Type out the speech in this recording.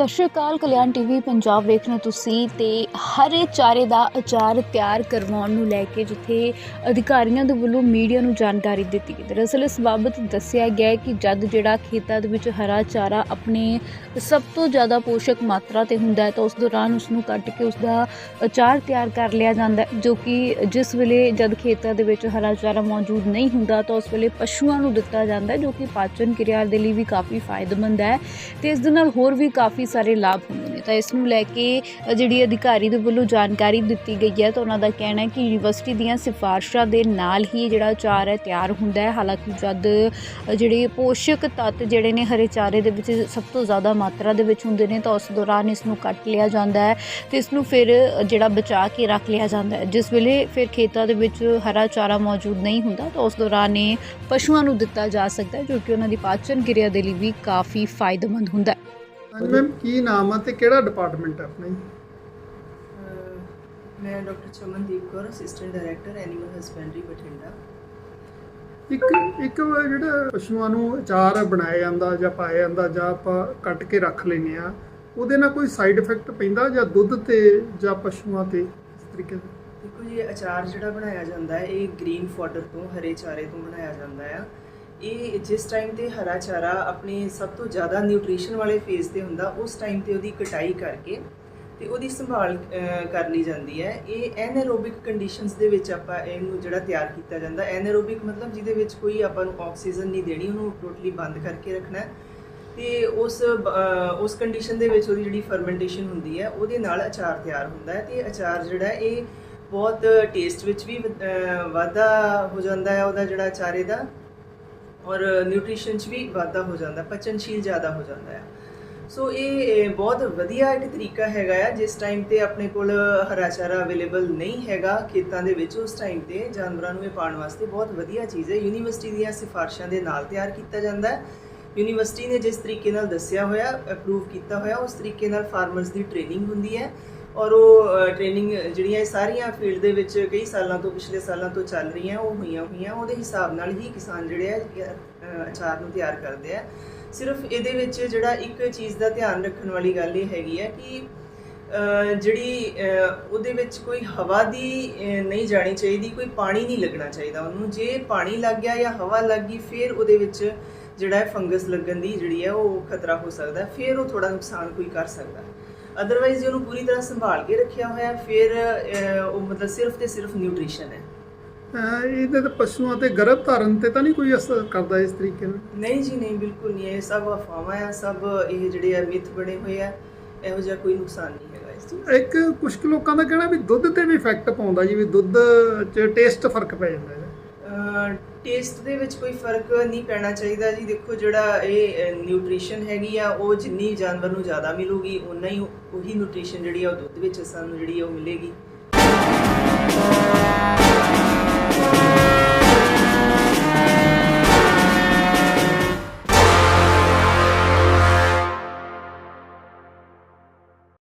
ਸਤਿ ਸ਼੍ਰੀ ਅਕਾਲ, ਕਲਿਆਣ ਟੀਵੀ ਪੰਜਾਬ ਵੇਖ ਰਹੇ ਤੁਸੀਂ ਤੇ ਹਰੇ ਚਾਰੇ ਦਾ ਅਚਾਰ ਤਿਆਰ ਕਰਵਾਉਣ ਨੂੰ ਲੈ ਕੇ ਜਿੱਥੇ ਅਧਿਕਾਰੀਆਂ ਦੇ ਵੱਲੋਂ ਮੀਡੀਆ ਨੂੰ ਜਾਣਕਾਰੀ ਦਿੱਤੀ ਗਈ। ਦਰਅਸਲ ਇਸ ਬਾਬਤ ਦੱਸਿਆ ਗਿਆ ਹੈ ਕਿ ਜਦ ਜਿਹੜਾ ਖੇਤਾਂ ਦੇ ਵਿੱਚ ਹਰਾ ਚਾਰਾ ਆਪਣੇ ਸਭ ਤੋਂ ਜ਼ਿਆਦਾ ਪੋਸ਼ਕ ਮਾਤਰਾ ਤੇ ਹੁੰਦਾ ਹੈ ਤਾਂ ਉਸ ਦੌਰਾਨ ਉਸ ਨੂੰ ਕੱਟ ਕੇ ਉਸ ਦਾ ਅਚਾਰ ਤਿਆਰ ਕਰ ਲਿਆ ਜਾਂਦਾ ਹੈ, ਜੋ ਕਿ ਜਿਸ ਵੇਲੇ ਜਦ ਖੇਤਾਂ ਦੇ ਵਿੱਚ ਹਰਾ ਚਾਰਾ ਮੌਜੂਦ ਨਹੀਂ ਹੁੰਦਾ ਤਾਂ ਉਸ ਵੇਲੇ ਪਸ਼ੂਆਂ ਨੂੰ ਦਿੱਤਾ ਜਾਂਦਾ ਹੈ, ਜੋ ਕਿ ਪਾਚਨ ਕਿਰਿਆ ਦੇ ਲਈ ਵੀ ਕਾਫੀ ਫਾਇਦੇਮੰਦ ਹੈ ਤੇ ਇਸ ਦੇ ਨਾਲ ਹੋਰ ਵੀ ਕਾਫੀ ਸਾਰੇ ਲਾਭ ਹੁੰਦੇ ਨੇ। ਤਾਂ ਇਸ ਨੂੰ ਲੈ ਕੇ ਜਿਹੜੀ ਅਧਿਕਾਰੀ ਦੇ ਵੱਲੋਂ ਜਾਣਕਾਰੀ ਦਿੱਤੀ ਗਈ ਹੈ, ਤਾਂ ਉਹਨਾਂ ਦਾ ਕਹਿਣਾ ਹੈ ਕਿ ਯੂਨੀਵਰਸਿਟੀ ਦੀਆਂ ਸਿਫਾਰਸ਼ਾਂ ਦੇ ਨਾਲ ਹੀ ਜਿਹੜਾ ਚਾਰ ਹੈ, ਤਿਆਰ ਹੁੰਦਾ ਹੈ। ਹਾਲਾਂਕਿ ਜਦ ਜਿਹੜੇ ਪੋਸ਼ਕ ਤੱਤ ਜਿਹੜੇ ਨੇ ਹਰੇ ਚਾਰੇ ਦੇ ਵਿੱਚ ਸਭ ਤੋਂ ਜ਼ਿਆਦਾ ਮਾਤਰਾ ਦੇ ਵਿੱਚ ਹੁੰਦੇ ਨੇ, ਤਾਂ ਉਸ ਦੌਰਾਨ ਇਸ ਨੂੰ ਕੱਟ ਲਿਆ ਜਾਂਦਾ ਹੈ ਤੇ ਇਸ ਨੂੰ ਫਿਰ ਜਿਹੜਾ ਬਚਾ ਕੇ ਰੱਖ ਲਿਆ ਜਾਂਦਾ ਹੈ। ਜਿਸ ਵੇਲੇ ਫਿਰ ਖੇਤਾਂ ਦੇ ਵਿੱਚ ਹਰਾ ਚਾਰਾ ਮੌਜੂਦ ਨਹੀਂ ਹੁੰਦਾ, ਤਾਂ ਉਸ ਦੌਰਾਨ ਇਹ ਪਸ਼ੂਆਂ ਨੂੰ ਦਿੱਤਾ ਜਾ ਸਕਦਾ ਹੈ, ਜੋ ਕਿ ਉਹਨਾਂ ਦੀ ਪਾਚਨ ਕਿਰਿਆ ਦੇ ਲਈ ਵੀ ਕਾਫੀ ਫਾਇਦੇਮੰਦ ਹੁੰਦਾ ਹੈ। ਮੈਮ ਕੀ ਨਾਮ ਆ ਤੇ ਕਿਹੜਾ ਡਿਪਾਰਟਮੈਂਟ ਹੈ ਆਪਣਾ? ਜੀ? ਮੈਂ doctor Chamandeep Kaur assistant director animal husbandry Bathinda. ਇੱਕ ਇੱਕ ਜਿਹੜਾ ਪਸ਼ੂਆਂ ਨੂੰ ਅਚਾਰ ਬਣਾਇਆ ਜਾਂਦਾ ਜਾਂ ਪਾਇਆ ਜਾਂਦਾ ਜਾਂ ਆਪਾਂ ਕੱਟ ਕੇ ਰੱਖ ਲੈਂਦੇ ਆ ਉਹਦੇ ਨਾਲ ਕੋਈ ਸਾਈਡ ਇਫੈਕਟ ਪੈਂਦਾ ਜਾਂ ਦੁੱਧ ਤੇ ਜਾਂ ਪਸ਼ੂਆਂ ਤੇ ਇਸ ਤਰੀਕੇ ਦਾ ਦੇਖੋ ਜੀ ਇਹ ਅਚਾਰ ਜਿਹੜਾ ਬਣਾਇਆ ਜਾਂਦਾ ਹੈ ਇਹ ਗ੍ਰੀਨ ਫੋਡਰ ਤੋਂ ਹਰੇ ਚਾਰੇ ਤੋਂ ਬਣਾਇਆ ਜਾਂਦਾ ਹੈ ਇਹ ਜਿਸ ਟਾਈਮ ਤੇ ਹਰਾ ਚਾਰਾ ਆਪਣੇ ਸਭ ਤੋਂ ਜ਼ਿਆਦਾ ਨਿਊਟ੍ਰੀਸ਼ਨ ਵਾਲੇ ਫੇਜ਼ ਤੇ ਹੁੰਦਾ ਉਸ ਟਾਈਮ ਤੇ ਉਹਦੀ ਕਟਾਈ ਕਰਕੇ ਤੇ ਉਹਦੀ ਸੰਭਾਲ ਅਹ, ਕਰ ਲਈ ਜਾਂਦੀ ਹੈ। ਇਹ ਐਨਐਰੋਬਿਕ ਕੰਡੀਸ਼ਨਸ ਦੇ ਵਿੱਚ ਆਪਾਂ ਇਹਨੂੰ ਜਿਹੜਾ ਤਿਆਰ ਕੀਤਾ ਜਾਂਦਾ ਐਨਐਰੋਬਿਕ ਮਤਲਬ ਜਿਹਦੇ ਵਿੱਚ ਕੋਈ ਆਪਾਂ ਨੂੰ ਆਕਸੀਜਨ ਨਹੀਂ ਦੇਣੀ ਉਹਨੂੰ ਟੋਟਲੀ ਬੰਦ ਕਰਕੇ ਰੱਖਣਾ ਹੈ। ਤੇ ਉਸ ਬ- ਉਸ ਕੰਡੀਸ਼ਨ ਦੇ ਵਿੱਚ ਉਹਦੀ ਜਿਹੜੀ ਫਰਮੈਂਟੇਸ਼ਨ ਹੁੰਦੀ ਹੈ ਉਹਦੇ ਨਾਲ ਅਚਾਰ ਤਿਆਰ ਹੁੰਦਾ ਹੈ। ਤੇ ਅਚਾਰ ਜਿਹੜਾ ਇਹ ਬਹੁਤ ਟੇਸਟ ਵਿੱਚ ਵੀ ਵਾਧਾ ਹੋ ਜਾਂਦਾ ਹੈ ਉਹਦਾ ਜਿਹੜਾ ਅਚਾਰੇ ਦਾ ਔਰ ਨਿਊਟ੍ਰੀਸ਼ਨ 'ਚ ਵੀ ਵਾਧਾ ਹੋ ਜਾਂਦਾ, ਪਚਨਸ਼ੀਲ ਜ਼ਿਆਦਾ ਹੋ ਜਾਂਦਾ ਹੈ। ਸੋ ਇਹ ਬਹੁਤ ਵਧੀਆ ਇੱਕ ਤਰੀਕਾ ਹੈਗਾ ਆ, ਜਿਸ ਟਾਈਮ ਤੇ ਆਪਣੇ ਕੋਲ ਹਰਾ ਚਾਰਾ ਅਵੇਲੇਬਲ ਨਹੀਂ ਹੈਗਾ ਖੇਤਾਂ ਦੇ ਵਿੱਚ, ਉਸ ਟਾਈਮ ਤੇ ਜਾਨਵਰਾਂ ਨੂੰ ਇਹ ਪਾਉਣ ਵਾਸਤੇ ਬਹੁਤ ਵਧੀਆ ਚੀਜ਼ ਹੈ। ਯੂਨੀਵਰਸਿਟੀ ਦੀਆਂ ਸਿਫਾਰਿਸ਼ਾਂ ਦੇ ਨਾਲ ਤਿਆਰ ਕੀਤਾ ਜਾਂਦਾ ਹੈ। ਯੂਨੀਵਰਸਿਟੀ ਨੇ ਜਿਸ ਤਰੀਕੇ ਨਾਲ ਦੱਸਿਆ ਹੋਇਆ ਅਪਰੂਵ ਕੀਤਾ ਹੋਇਆ, ਉਸ ਤਰੀਕੇ ਨਾਲ ਫਾਰਮਰਸ ਦੀ ਟ੍ਰੇਨਿੰਗ ਹੁੰਦੀ ਹੈ। ਔਰ ਉਹ ਟ੍ਰੇਨਿੰਗ ਜਿਹੜੀਆਂ ਸਾਰੀਆਂ ਫੀਲਡ ਦੇ ਵਿੱਚ ਕਈ ਸਾਲਾਂ ਤੋਂ, ਪਿਛਲੇ ਸਾਲਾਂ ਤੋਂ ਚੱਲ ਰਹੀਆਂ, ਉਹ ਹੋਈਆਂ ਹੋਈਆਂ, ਉਹਦੇ ਹਿਸਾਬ ਨਾਲ ਹੀ ਕਿਸਾਨ ਜਿਹੜੇ ਆ ਅਚਾਰ ਨੂੰ ਤਿਆਰ ਕਰਦੇ ਆ। ਸਿਰਫ ਇਹਦੇ ਵਿੱਚ ਜਿਹੜਾ ਇੱਕ ਚੀਜ਼ ਦਾ ਧਿਆਨ ਰੱਖਣ ਵਾਲੀ ਗੱਲ ਇਹ ਹੈਗੀ ਹੈ ਕਿ ਜਿਹੜੀ ਉਹਦੇ ਵਿੱਚ ਕੋਈ ਹਵਾ ਦੀ ਨਹੀਂ ਜਾਣੀ ਚਾਹੀਦੀ, ਕੋਈ ਪਾਣੀ ਨਹੀਂ ਲੱਗਣਾ ਚਾਹੀਦਾ ਉਹਨੂੰ। ਜੇ ਪਾਣੀ ਲੱਗ ਗਿਆ ਜਾਂ ਹਵਾ ਲੱਗ ਗਈ, ਫਿਰ ਉਹਦੇ ਵਿੱਚ ਜਿਹੜਾ ਹੈ ਫੰਗਸ ਲੱਗਣ ਦੀ ਜਿਹੜੀ ਹੈ ਉਹ ਖਤਰਾ ਹੋ ਸਕਦਾ ਹੈ। ਫਿਰ ਉਹ ਥੋੜਾ ਨੁਕਸਾਨ ਕੋਈ ਕਰ ਸਕਦਾ ਅਦਰਵਾਈਜ਼ ਜੇ ਉਹਨੂੰ ਪੂਰੀ ਤਰ੍ਹਾਂ ਸੰਭਾਲ ਕੇ ਰੱਖਿਆ ਹੋਇਆ ਫਿਰ ਉਹ ਮਤਲਬ ਸਿਰਫ ਤੇ ਸਿਰਫ ਨਿਊਟ੍ਰੀਸ਼ਨ ਹੈ। ਇਹਦੇ ਤੇ ਪਸ਼ੂਆਂ ਤੇ ਗਰਭ ਧਾਰਨ ਤੇ ਤਾਂ ਨਹੀਂ ਕੋਈ ਅਸਰ ਕਰਦਾ ਇਸ ਤਰੀਕੇ ਨਾਲ? ਨਹੀਂ ਜੀ ਨਹੀਂ ਬਿਲਕੁਲ ਨਹੀਂ। ਇਹ ਸਭ ਅਫਵਾਹਾਂ ਆ ਸਭ ਇਹ ਜਿਹੜੇ ਆ ਮਿੱਥ ਬਣੇ ਹੋਏ ਆ। ਇਹੋ ਜਿਹਾ ਕੋਈ ਨੁਕਸਾਨ ਨਹੀਂ ਹੈਗਾ ਇਸ ਚੀਜ਼ ਇੱਕ ਕੁਝ ਲੋਕਾਂ ਦਾ ਕਹਿਣਾ ਵੀ ਦੁੱਧ ਤੇ ਵੀ ਇਫੈਕਟ ਪਾਉਂਦਾ ਜੀ ਵੀ ਦੁੱਧ 'ਚ ਟੇਸਟ ਫ਼ਰਕ ਪੈ ਜਾਂਦਾ ਹੈ ਟੇਸਟ ਦੇ ਵਿੱਚ ਕੋਈ ਫ਼ਰਕ ਨਹੀਂ ਪੈਣਾ ਚਾਹੀਦਾ ਜੀ। ਦੇਖੋ ਜਿਹੜਾ ਇਹ ਨਿਊਟ੍ਰੀਸ਼ਨ ਹੈਗੀ ਆ, ਉਹ ਜਿੰਨੀ ਜਾਨਵਰ ਨੂੰ ਜ਼ਿਆਦਾ ਮਿਲੂਗੀ ਉਨਾ ਹੀ ਉਹੀ ਨਿਊਟ੍ਰੀਸ਼ਨ ਜਿਹੜੀ ਆ ਉਹ ਦੁੱਧ ਵਿੱਚ ਸਾਨੂੰ ਜਿਹੜੀ ਆ ਉਹ ਮਿਲੇਗੀ।